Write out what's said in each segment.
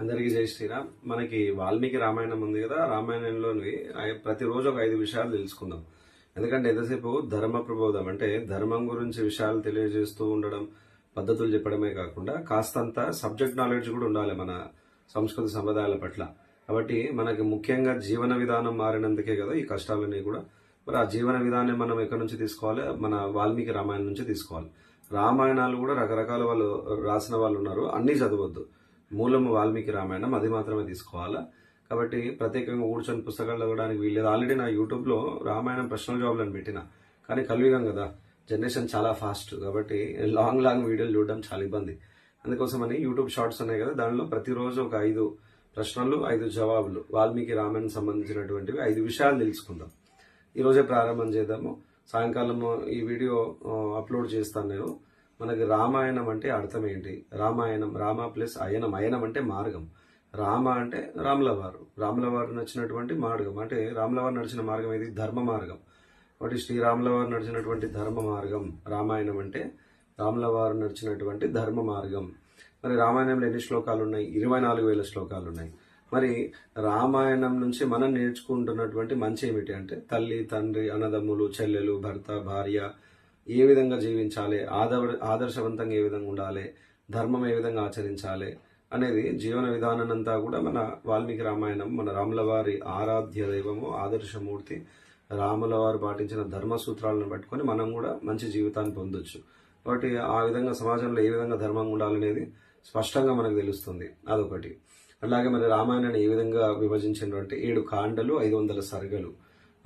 అందరికీ జై శ్రీరామ్. మనకి వాల్మీకి రామాయణం ఉంది కదా రామాయణంలోని ప్రతిరోజు ఒక ఐదు విషయాలు తెలుసుకుందాం. ఎందుకంటే ఎంతసేపు ధర్మ ప్రబోధం అంటే ధర్మం గురించి విషయాలు తెలియజేస్తూ ఉండడం పద్ధతులు చెప్పడమే కాకుండా కాస్తంత సబ్జెక్ట్ నాలెడ్జ్ కూడా ఉండాలి మన సంస్కృతి సంప్రదాయాల పట్ల. కాబట్టి మనకి ముఖ్యంగా జీవన విధానం మారినందుకే కదా ఈ కష్టాలన్నీ కూడా. మరి ఆ జీవన విధానం మనం ఎక్కడి నుంచి తీసుకోవాలి? మన వాల్మీకి రామాయణం నుంచి తీసుకోవాలి. రామాయణాలు కూడా రకరకాల వాళ్ళు రాసిన వాళ్ళు ఉన్నారు. అన్నీ చదవద్దు. మూలము వాల్మీకి రామాయణం అది మాత్రమే తీసుకోవాలా? కాబట్టి ప్రత్యేకంగా కూర్చొని పుస్తకాలు చదవడానికి వీల్లేదు. ఆల్రెడీ నా యూట్యూబ్లో రామాయణం ప్రశ్నల జవాబులను పెట్టిన. కానీ కలియుగం కదా. జనరేషన్ చాలా ఫాస్ట్ కాబట్టి లాంగ్ లాంగ్ వీడియోలు చూడడం చాలా ఇబ్బంది. అందుకోసమని యూట్యూబ్ షార్ట్స్ ఉన్నాయి కదా. దానిలో ప్రతిరోజు ఒక ఐదు ప్రశ్నలు ఐదు జవాబులు. వాల్మీకి రామాయణం సంబంధించినటువంటివి ఐదు విషయాలు తెలుసుకుందాం. ఈరోజే ప్రారంభం చేద్దాము. సాయంకాలం ఈ వీడియో అప్లోడ్ చేస్తాను నేను. మనకి రామాయణం అంటే అర్థం ఏంటి? రామాయణం రామ ప్లస్ అయనం. అయనం అంటే మార్గం. రామ అంటే రాములవారు. రాములవారు నడిచినటువంటి మార్గం. అంటే రాములవారు నడిచిన మార్గం ఏది? ధర్మ మార్గం. కాబట్టి శ్రీరాములవారు నడిచినటువంటి ధర్మ మార్గం రామాయణం అంటే రాములవారు నడిచినటువంటి ధర్మ మార్గం. మరి రామాయణంలో ఎన్ని శ్లోకాలు ఉన్నాయి? ఇరవై నాలుగు వేల శ్లోకాలు ఉన్నాయి. మరి రామాయణం నుంచి మనం నేర్చుకుంటున్నటువంటి మంచి ఏమిటి అంటే తల్లి తండ్రి అన్నదమ్ములు చెల్లెలు భర్త భార్య ఏ విధంగా జీవించాలి? ఆదర్ ఆదర్శవంతంగా ఏ విధంగా ఉండాలి? ధర్మం ఏ విధంగా ఆచరించాలి? అనేది జీవన విధానం అంతా కూడా మన వాల్మీకి రామాయణం మన రాముల వారి ఆరాధ్య దైవము ఆదర్శమూర్తి రాముల వారు పాటించిన ధర్మ సూత్రాలను పట్టుకొని మనం కూడా మంచి జీవితాన్ని పొందొచ్చు. కాబట్టి ఆ విధంగా సమాజంలో ఏ విధంగా ధర్మం ఉండాలనేది స్పష్టంగా మనకు తెలుస్తుంది. అదొకటి. అలాగే మరి రామాయణాన్ని ఏ విధంగా విభజించారు అంటే ఏడు కాండలు ఐదు వందల సర్గలు.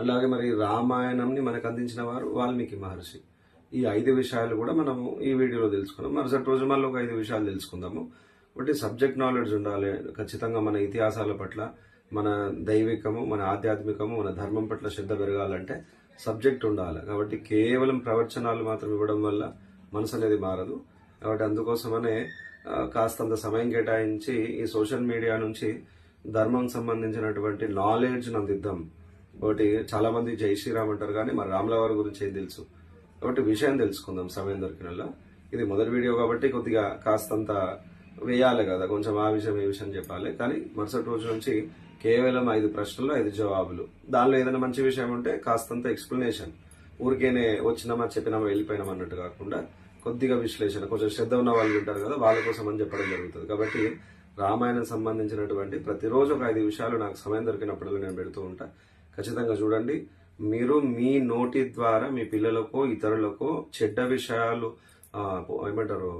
అలాగే మరి రామాయణంని మనకు అందించిన వారు వాల్మీకి మహర్షి. ఈ ఐదు విషయాలు కూడా మనము ఈ వీడియోలో తెలుసుకున్నాం. మరుసటి రోజు మళ్ళీ ఒక ఐదు విషయాలు తెలుసుకుందాము. ఒకటి సబ్జెక్ట్ నాలెడ్జ్ ఉండాలి. ఖచ్చితంగా మన ఇతిహాసాల పట్ల మన దైవికము మన ఆధ్యాత్మికము మన ధర్మం పట్ల శ్రద్ధ పెరగాలంటే సబ్జెక్ట్ ఉండాలి. కాబట్టి కేవలం ప్రవచనాలు మాత్రం ఇవ్వడం వల్ల మనసు అనేది మారదు. కాబట్టి అందుకోసమనే కాస్తంత సమయం కేటాయించి ఈ సోషల్ మీడియా నుంచి ధర్మం సంబంధించినటువంటి నాలెడ్జ్ నందిద్దాం. ఒకటి చాలా మంది జై శ్రీరామ్ అంటారు కానీ మరి రాముల వారి గురించి ఏం తెలుసు? కాబట్టి విషయం తెలుసుకుందాం సమయం దొరికినలా ఇది మొదటి వీడియో కాబట్టి కొద్దిగా కాస్తంత వేయాలి కదా కొంచెం ఆ విషయం ఏ విషయం చెప్పాలి. కానీ మరుసటి రోజు నుంచి కేవలం ఐదు ప్రశ్నలు ఐదు జవాబులు. దానిలో ఏదైనా మంచి విషయం ఉంటే కాస్తంత ఎక్స్ప్లెనేషన్ ఊరికేనే వచ్చినామా చెప్పినామా వెళ్ళిపోయినామా అన్నట్టు కాకుండా కొద్దిగా విశ్లేషణ. కొంచెం శ్రద్ధ ఉన్న వాళ్ళు ఉంటారు కదా వాళ్ళ కోసం అని చెప్పడం జరుగుతుంది. కాబట్టి రామాయణం సంబంధించినటువంటి ప్రతిరోజు ఒక ఐదు విషయాలు నాకు సమయం దొరికినప్పుడు నేను పెడుతూ ఉంటా. ఖచ్చితంగా చూడండి. మీరు మీ నోటి ద్వారా మీ పిల్లలకు ఇతరులకో చెడ్డ విషయాలు ఏమంటారు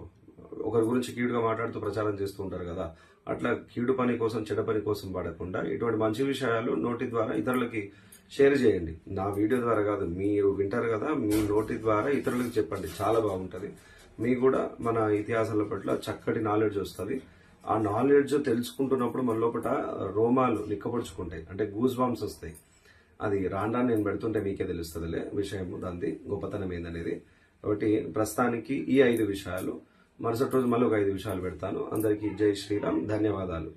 ఒకరి గురించి కీడుగా మాట్లాడుతూ ప్రచారం చేస్తూ ఉంటారు కదా అట్లా కీడు పని కోసం చెడ్డ పని కోసం పడకుండా ఇటువంటి మంచి విషయాలు నోటి ద్వారా ఇతరులకి షేర్ చేయండి. నా వీడియో ద్వారా కాదు మీరు వింటారు కదా మీ నోటి ద్వారా ఇతరులకు చెప్పండి. చాలా బాగుంటుంది. మీకు కూడా మన ఇతిహాసాల పట్ల చక్కటి నాలెడ్జ్ వస్తుంది. ఆ నాలెడ్జ్ తెలుసుకుంటున్నప్పుడు మన లోపల రోమాలు నిక్కపరుచుకుంటాయి అంటే గూజ్ బాంబ్స్ వస్తాయి. అది రాండా నేను పెడుతుంటే మీకే తెలుస్తుందిలే విషయం దాని గొప్పతనం ఏందనేది. కాబట్టి ప్రస్తుతానికి ఈ ఐదు విషయాలు మరుసటి రోజు మళ్ళీ ఒక ఐదు విషయాలు పెడతాను. అందరికీ జై శ్రీరామ్ ధన్యవాదాలు.